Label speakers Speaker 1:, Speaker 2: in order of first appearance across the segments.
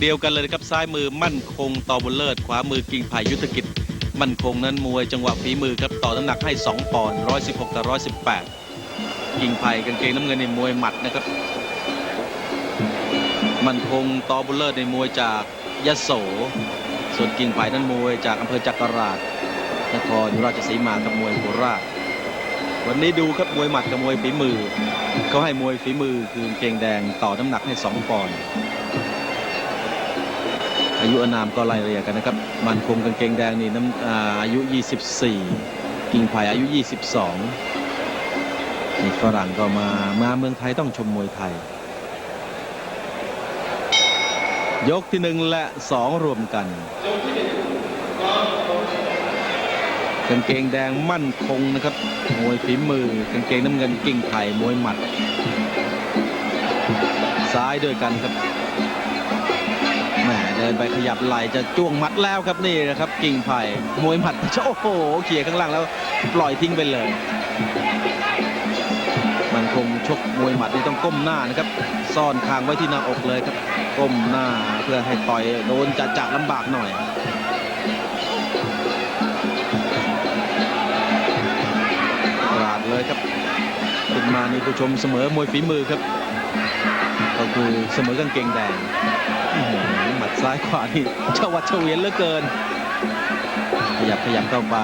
Speaker 1: เดียวกันเลยนะครับซ้ายมือมั่นคงต่อบุญเลิศขวามือกิ่งไผ่ยุทธกิจ มั่นคงนั้นมวยจังหวะฝีมือครับต่อน้ำหนักให้ 2 ปอนด์116ต่อ118 กิ่งไผ่กางเกงน้ำเงินในมวยหมัดนะครับ มั่นคงต่อบุญเลิศในมวยจากยะโส ส่วนกิ่งไผ่นั้นมวยจากอำเภอจักราชนครราชสีมากับมวยโคราชวันนี้ดูครับมวยหมัดกับมวยฝีมือเขาให้มวยฝีมือคือเกงแดงต่อน้ำหนักให้ 2 ปอนด์ อายุอนามก็ไล่เรียกันนะครับ มันคงกางเกงแดงนี่น้ำอาอายุ 24 กิ่งไผ่อายุ 22นี่ฝรั่งก็มามาเมืองไทยต้องชมมวยไทย ยกที่หนึ่งและสองรวมกันกางเกงแดงมั่นคงนะครับ มวยฝีมือกางเกงน้ำเงินกิ่งไผ่มวยหมัด ซ้ายด้วยกันครับ แหมเดินไปขยับไหลจะจ้วงหมัดแล้วครับนี่นะครับ กิ่งไผ่มวยหมัดโอ้โหเขี่ยข้างล่างแล้วปล่อยทิ้งไปเลย มันคงชกมวยหมัดนี่ต้องก้มหน้านะครับ ซ่อนคางไว้ที่หน้าอกเลยครับ ก้มหน้าเพื่อให้ต่อยโดนจะจะลำบากหน่อยราดเลยครับขึ้นมานี่ผู้ชมเสมอมวยฝีมือครับก็คือเสมอกางเกงแดง ซ้ายขวานี่เฉวัดเฉวียนเหลือเกิน ขยับขยับเข้าไป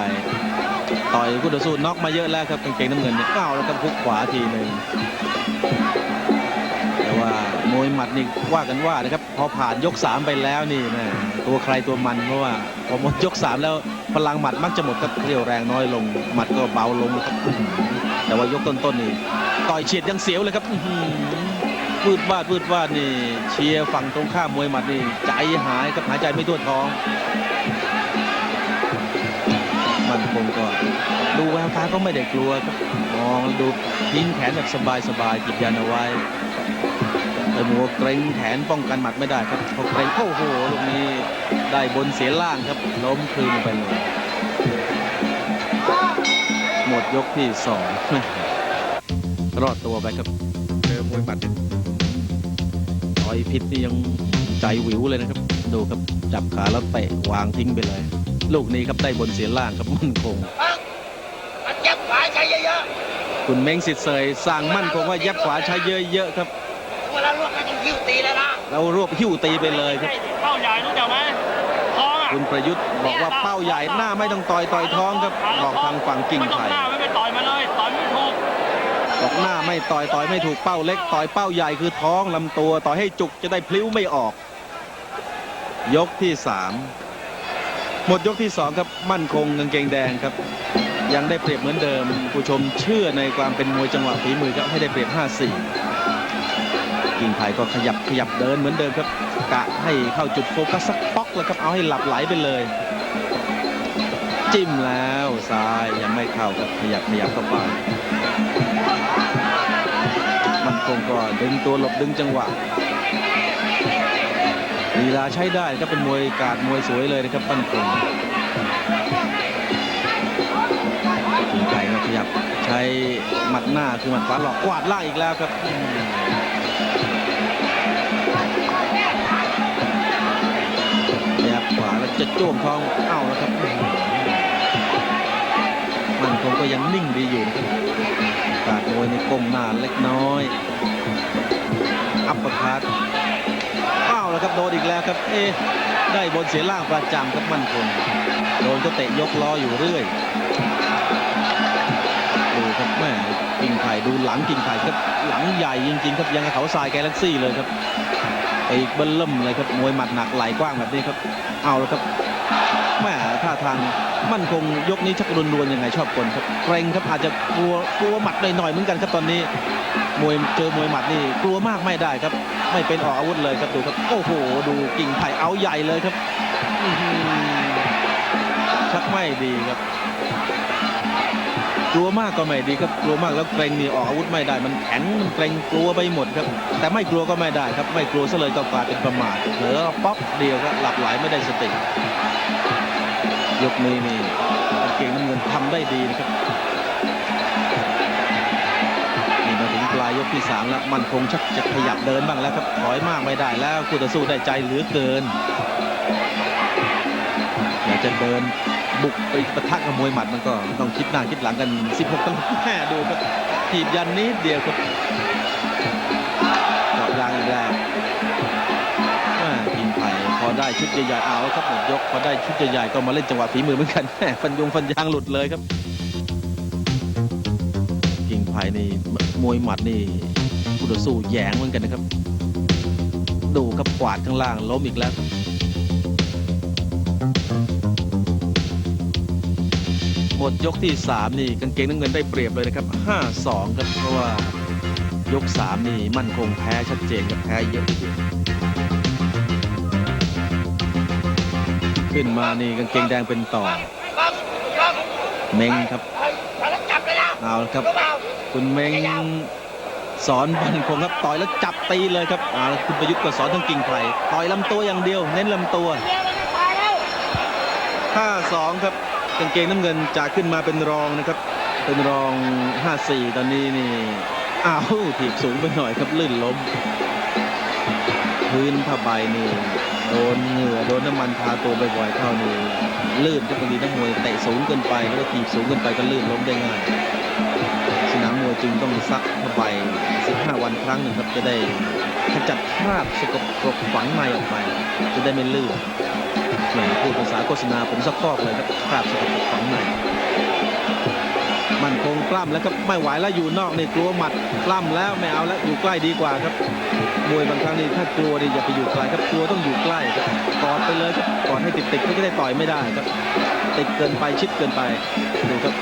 Speaker 1: ต่อยคู่ต่อสู้น็อกมาเยอะแล้วครับกางเกงน้ำเงินเนี่ยก้าวแล้วก็พุกขวาทีหนึ่งแต่ว่ามวยหมัดนี่ว่ากันว่านะครับพอผ่านยก3ไปแล้วนี่นะตัวใครตัวมันเพราะว่าพอหมดยก3แล้วพลังหมัดมักจะหมดครับเรี่ยวแรงน้อยลง หมัดก็เบาลงแต่ว่ายกต้นๆนี่ต่อยเฉียดยังเสียวเลยครับ วืดวาดวืดวาดนี่เชียร์ฝั่งตรงข้ามมวยหมัดนี่ใจหายครับหายใจไม่ทั่วท้อง มันคงก็ดูแววตาก็ไม่ได้กลัวครับมองดูทิ้งแขนแบบสบายๆจิบยันเอาไว้แต่มัวเกรงแขนป้องกันหมัดไม่ได้ครับพอเกรงโอ้โหลูกนี้ได้บนเสียล่างครับล้มคืนไปเลยหมดยกที่สองรอดตัวไปครับเจอมวยหมัด อยผิดนี่ยังใจหวิวเลยนะครับ ดูครับจับขาแล้วเตะวางทิ้งไปเลย ลูกนี้ครับได้บนเสียล่างครับมั่นคง
Speaker 2: มันเจ็บขวาใช้เยอะ
Speaker 1: คุณเม้งสิทธิ์เสยสั่งมั่นคงว่ายับขวาใช้เยอะๆครับ
Speaker 2: ๆเวลาลวกก็ต้องยิ้วตีเลยนะ
Speaker 1: แล้วรวบหิ้วตีไปเลยครับ
Speaker 3: เป้าใหญ่รู้จักไหมท้องอะ
Speaker 1: คุณประยุทธ์บอกว่าเป้าใหญ่หน้าไม่ต้องต่อยต่อยท้องครับบอกทางฝั่งกิ่ง
Speaker 3: ไม่ต้อง
Speaker 1: ไผ่
Speaker 3: หน้าไม่ต่อยต่อยไม่ถูก
Speaker 1: เป้าเล็ก ต่อยเป้าใหญ่คือท้องลำตัว ต่อยให้จุกจะได้พลิ้วไม่ออก ยกที่สามหมดยกที่สองครับมั่นคงกางเกงแดงครับ ยังได้เปรียบเหมือนเดิม ผู้ชมเชื่อในความเป็นมวยจังหวะฝีมือครับให้ได้เปรียบ 5-4 กิ่งไผ่ก็ขยับขยับเดินเหมือนเดิมครับ กะให้เข้าจุดโฟกัสสักป๊อกแล้วครับเอาให้หลับไหลไปเลย จิ้มแล้วซ้ายยังไม่เข้าครับขยับขยับเข้าไป งก็ดึงตัวหลบดึงจังหวะลีลาใช้ได้ครับเป็นมวยกาดมวยสวยเลยนะครับปั้นคงกิ่งไก่ก็ขยับใช้หมัดหน้าคือหมัดขวาหลอกกวาดล่างอีกแล้วครับอืมขยับขวาแล้วจะจ้วงทองเอ้าแล้วครับมมันคงก็ยังนิ่งดีอยู่นะครับ กาดมวยในก้มหน้าเล็กน้อย อัปเปอร์คัตอ้าวแล้วครับโดนอีกแล้วครับ เอ๊ได้บนเสียล่างประจำครับมั่นคงโดนก็เตะยกล้ออยู่เรื่อยดูครับแม่กิ่งไผ่ดูหลังกิ่งไผ่ครับหลังใหญ่จริง ๆ ครับยังกับเขาทรายแกลเล็กซี่เลยครับอีกเบิ้ลเริ่มเลยครับมวยหมัดหนักไหลกว้างแบบนี้ครับ เอาแล้วครับ ท่าทางมั่นคงยกนี้ชักรุนรวนยังไงชอบกลครับเกรงครับอาจจะกลัวกลัวหมัดหน่อยๆเหมือนกันครับตอนนี้ มวยเจอมวยหมัดนี่กลัวมากไม่ได้ครับ ไม่เป็นออกอาวุธเลยครับดูครับโอ้โห ดูกิ่งไผ่เอาใหญ่เลยครับชักไม่ดีครับกลัวมากก็ไม่ดีครับกลัวมากแล้วเกรงนี่ออกอาวุธไม่ได้ มันแข็งมันเกรงกลัวไปหมดครับ แต่ไม่กลัวก็ไม่ได้ครับ ไม่กลัวซะเลยก็กลายเป็นประมาทเผลอป๊อกเดียวครับหลับไหลไม่ได้สติ ยกนี้นี่เก่งน้ำเงินทำได้ดีนะครับนี่มาถึงปลายยกที่สามแล้วมันคงชักจะขยับเดินบ้างแล้วครับถอยมากไม่ได้แล้วคู่ต่อสู้ได้ใจเหลือเกินอยากจะเดินบุกไปปะทะกับมวยหมัดมันก็ต้องคิดหน้าคิดหลังกัน 16ตลบแม่ดูครับถีบยันนิดเดียวครับ ไผ่พอได้ชุดใหญ่ๆเอาครับหมดยกพอได้ชุดใหญ่ๆก็มาเล่นจังหวะฝีมือเหมือนกันแม่ฟันยงฟันยางหลุดเลยครับกิ่งไผ่นี่มวยหมัดนี่คู่ต่อสู้แยงเหมือนกันนะครับ ดูครับกวาดข้างล่างล้มอีกแล้วหมดยกที่ 3 นี่กางเกงน้ำเงินได้เปรียบเลยนะครับ 5-2 ครับเพราะว่ายก 3 นี่มั่นคงแพ้ชัดเจนกับแพ้เยอะทีเดียว ขึ้นมานี่กางเกงแดงเป็นต่อ
Speaker 2: ปั๊บปั๊บ
Speaker 1: เม้งครับ
Speaker 2: เฮ้ยมาแล้วจับเลยนะ
Speaker 1: เอาละครับ
Speaker 2: รู้เปล่า
Speaker 1: คุณเม้งสอนบันคงครับต่อยแล้วจับตีเลยครับอ่าแล้วคุณประยุทธ์ก็สอนทั้งกิ่งไผ่ต่อยลำตัวอย่างเดียว เน้นลำตัว
Speaker 2: เลี้ยงมันไม่ตายแล้ว
Speaker 1: 5-2ครับกางเกงน้ำเงินจะขึ้นมาเป็นรองนะครับ เป็นรอง 5-4 ตอนนี้นี่อ้าวถีบสูงไปหน่อยครับลื่นล้มพื้นผ้าใบนี่โดนเหงื่อโดนน้ำมันทาตัวบ่อยๆเข้านี่ลื่นครับางทีนักมวยเตะสูงเกินไปแล้วก็ถีบสูงเกินไปก็ลื่นล้มได้ง่ายสนามมวยจึงต้องซักผ้าใบ15 วันครั้งหนึ่งครับจะได้ขจัดคราบสกปรกฝังในออกไป จะได้ไม่ลื่นแหมพูดภาษาโฆษณาผมซักฟอกเลยครับคราบสกปรกฝังใน มันคงปล้ำแล้วครับไม่ไหวแล้วอยู่นอกนี่กลัวหมัดปล้ำแล้วไม่เอาแล้วอยู่ใกล้ดีกว่าครับมวยบางครั้งนี่ถ้ากลัวนี่อย่าไปอยู่ไกลครับกลัวต้องอยู่ใกล้ครับกอดไปเลยครับกอดให้ติดๆก็จะได้ต่อยไม่ได้ครับติดเกินไปชิดเกินไปดูครับ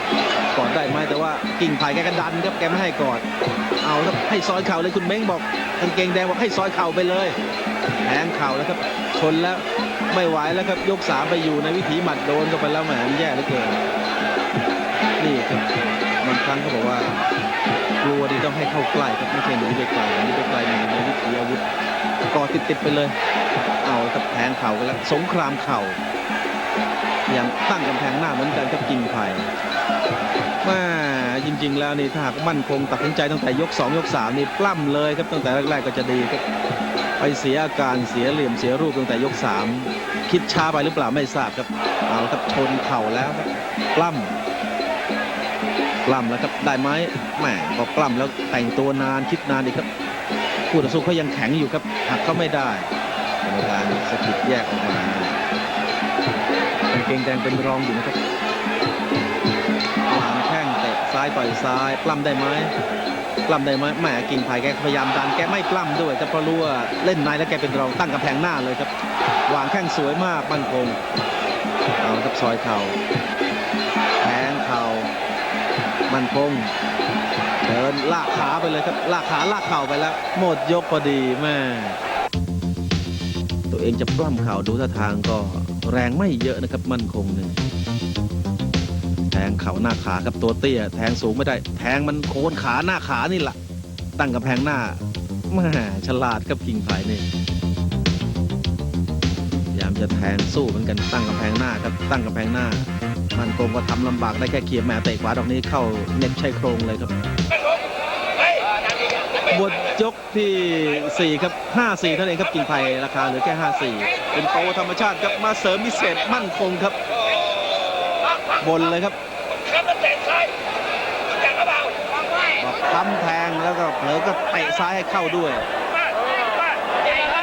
Speaker 1: กอดได้ไหมแต่ว่ากิ่งไผ่แกก็ดันครับแกไม่ให้กอดเอาครับให้ซอยเข่าเลยคุณเม้งบอกกางเกงแดงบอกให้ซอยเข่าไปเลยแทงเข่าแล้วครับชนแล้วไม่ไหวแล้วครับยกสามไปอยู่ในวิถีหมัดโดนเข้าไปแล้วแหมมันแย่เหลือเกินนี่ครับ บางครั้งเขาบอกว่ากลัวดีต้องให้เข้าใกล้ครับไม่ใช่หนีไปไกลหนีไปไกลหนีในวิถีอาวุธกอดติดๆไปเลย เอาครับแทงเข่ากันแล้วสงครามเข่ายังตั้งกำแพงหน้าเหมือนกันครับกิ่งไผ่มาจริง ๆ แล้วนี่ถ้าหากมั่นคงตัดสินใจตั้งแต่ยก 2 ยก 3 นี่ปล้ำเลยครับตั้งแต่แรกๆก็จะดีครับไปเสียอาการเสียเหลี่ยมเสียรูปตั้งแต่ยก 3 คิดช้าไปหรือเปล่าไม่ทราบครับเอาละครับชนเข่าแล้วครับปล้ำ ปล้ำแล้วครับได้ไหมแหมพอปล้ำแล้วแต่งตัวนานคิดนานอีกครับคู่ต่อสู้เขายังแข็งอยู่ครับหักเขาไม่ได้กรรมการสะกิดแยกออกมากางเกงแดงเป็นรองอยู่นะครับวางแข้งเตะซ้ายต่อยซ้ายปล้ำได้ไหมปล้ำได้ไหมแหมกิ่งไผ่แกพยายามดันแกไม่ปล้ำด้วยแต่เพราะรู้ว่าเล่นในแล้วแกเป็นรองตั้งกำแพงหน้าเลยครับวางแข้งสวยมากมั่นคงเอาครับซอยเข่าแทงเข่า มั่นคงเดินลากขาไปเลยครับลากขาลากเข่าไปแล้วหมดยกพอดีแม่ตัวเองจะปล้ำเข่าดูท่าทางก็แรงไม่เยอะนะครับมั่นคงหนึ่งแทงเข่าหน้าขาครับตัวเตี้ย แทงสูงไม่ได้ แทงมันโคนขาหน้าขานี่แหละตั้งกำแพงหน้าแม่ฉลาดครับกิ่งไผ่นี่พยายามจะแทงสู้เหมือนกันตั้งกำแพงหน้าครับตั้งกำแพงหน้า มันคงก็ทำลำบากได้แค่เขียบแหม่เตะขวาดอกนี้เข้าเน็บชายโครงเลยครับ
Speaker 2: เฮ้ยนั่นดิจะไป
Speaker 1: หมดยกที่ 4 ครับ 5-4 เท่านั้นเองครับกิ่งไผ่ราคาเหลือแค่ 5-4 เป็นโตธรรมชาติครับมาเสริมพิเศษมั่นคงครับ บนเลยครับ
Speaker 2: บอเปล่าฟังไว้
Speaker 1: บอกค้ำแทงแล้วก็เผลอก็เตะซ้ายให้เข้าด้วย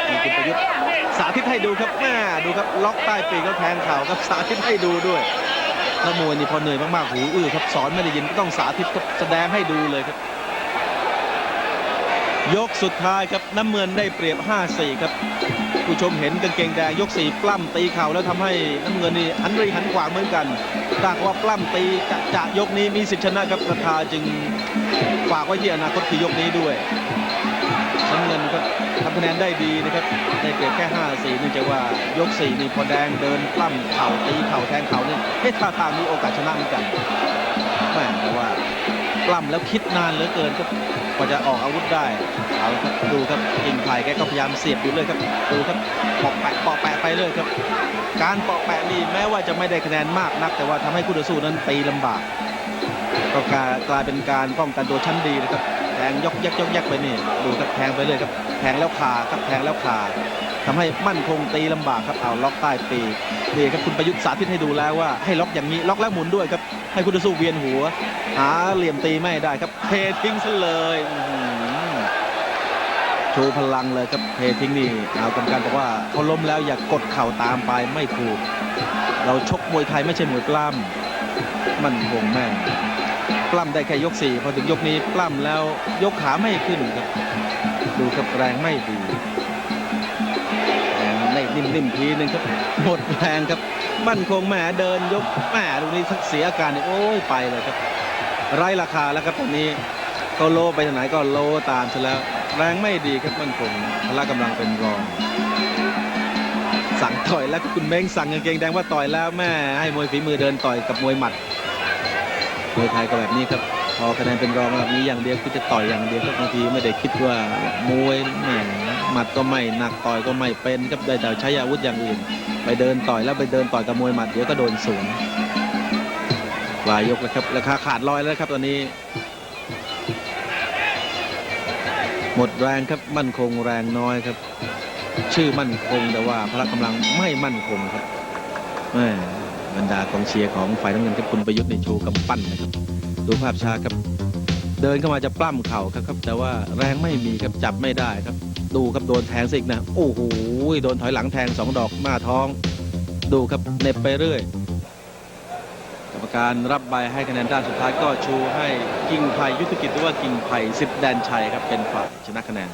Speaker 1: นี่คุณประยุทธ์สาธิตให้ดูครับแม่ดูครับล็อกใต้ปีกแล้วแทงเข่าครับสาธิตให้ดูด้วย นักมวยนี่พอเหนื่อยมากๆหูอื้อครับสอนไม่ได้ยินก็ต้องสาธิตครับแสดงให้ดูเลยครับ ยกสุดท้ายครับน้ำเงินได้เปรียบ 5-4 ครับ ผู้ชมเห็นกางเกงแดงยกสี่ปล้ำตีเข่าแล้วทำให้น้ำเงินนี่หันรีหันขวาเหมือนกันถ้าหากว่าปล้ำตีจะจะยกนี้มีสิทธิชนะครับราคาจึงฝากไว้ที่อนาคตคือยกนี้ด้วย น้ำเงินครับทำคะแนนได้ดีนะครับได้เปรียบแค่ 5-4เนื่องจากว่ายก 4 นี่พอแดงเดินปล้ำเข่าตีเข่าแทงเข่านี่เฮ้ท่าทางมีโอกาสชนะเหมือนกันแม่แต่ว่าปล้ำแล้วคิดนานเหลือเกินครับกว่าจะออกอาวุธได้เอาครับดูครับกิ่งไผ่แกก็พยายามเสียบอยู่เลยครับดูครับปอกแปะปอกแปะไปเลยครับ การปอกแปะนี่แม้ว่าจะไม่ได้คะแนนมากนัก แต่ว่าทำให้คู่ต่อสู้นั้นตีลำบาก ก็กลายเป็นการป้องกันตัวชั้นดีนะครับ แทงยกยักยกยักไปนี่ดูครับแทงไปเลยครับแทงแล้วคาครับแทงแล้วคาทำให้มั่นคงตีลำบากครับเอาล็อกใต้ปีกนี่ครับคุณประยุทธ์สาธิตให้ดูแล้วว่าให้ล็อกอย่างนี้ล็อกแล้วหมุนด้วยครับให้คุณสู้เวียนหัว หาเหลี่ยมตีไม่ได้ครับเททิ้งซะเลยโชว์พลังเลยครับเททิ้งนี่เอากรรมการบอกว่าเขาล้มแล้วอย่ากกดเข่าตามไปไม่ถูก เราชกมวยไทยไม่ใช่มวยปล้ำมันคงแม่ ปล้ำได้แค่ยกสี่พอถึงยกนี้ปล้ำแล้วยกขาไม่ขึ้นครับ ดูครับแรงไม่ดีแรงได้นิ่มๆทีนึงครับหมดแรงครับมั่นคงแหมเดินยกแหมตรงนี้เสียอาการนี่โอ้ยไปเลยครับ ไร้ราคาแล้วครับตอนนี้ก็โลไปทางไหนก็โลตามซะแล้ว แรงไม่ดีครับมั่นคงพละกำลังเป็นรองสั่งต่อยแล้วคุณเม้งสั่งกางเกงแดงว่าต่อยแล้วแม่ให้มวยฝีมือเดินต่อยกับมวยหมัด มวยไทยก็แบบนี้ครับ พอคะแนนเป็นรองแบบนี้อย่างเดียวคือจะต่อยอย่างเดียวครับบางทีไม่ได้คิดว่ามวยแหม่หมัดก็ไม่หนักต่อยก็ไม่เป็นครับได้แต่ใช้อาวุธอย่างอื่น ไปเดินต่อยแล้วไปเดินต่อยกับมวยหมัดเดี๋ยวก็โดนสวนปลายยกแล้วครับราคาขาดลอยแล้วครับตอนนี้ หมดแรงครับมั่นคงแรงน้อยครับ ชื่อมั่นคงแต่ว่าพละกำลังไม่มั่นคงครับแม่ ดากองเชียร์ของฝ่ายน้ำเงินครับคุณประยุทธ์ในโชว์กำปั้นนะครับ ดูภาพช้าครับ เดินเข้ามาจะปล้ำเข่าครับครับ แต่ว่าแรงไม่มีครับจับไม่ได้ครับ ดูครับโดนแทงสิกนะโอ้โหโดนถอยหลังแทงสองดอกหน้าท้อง ดูครับเน็บไปเรื่อยกรรมการรับใบให้คะแนนด้านสุดท้ายก็ชูให้กิ่งไผ่ยุทธกิจหรือว่ากิ่งไผ่สิทธิ์แดนชัยครับเป็นฝ่ายชนะคะแนน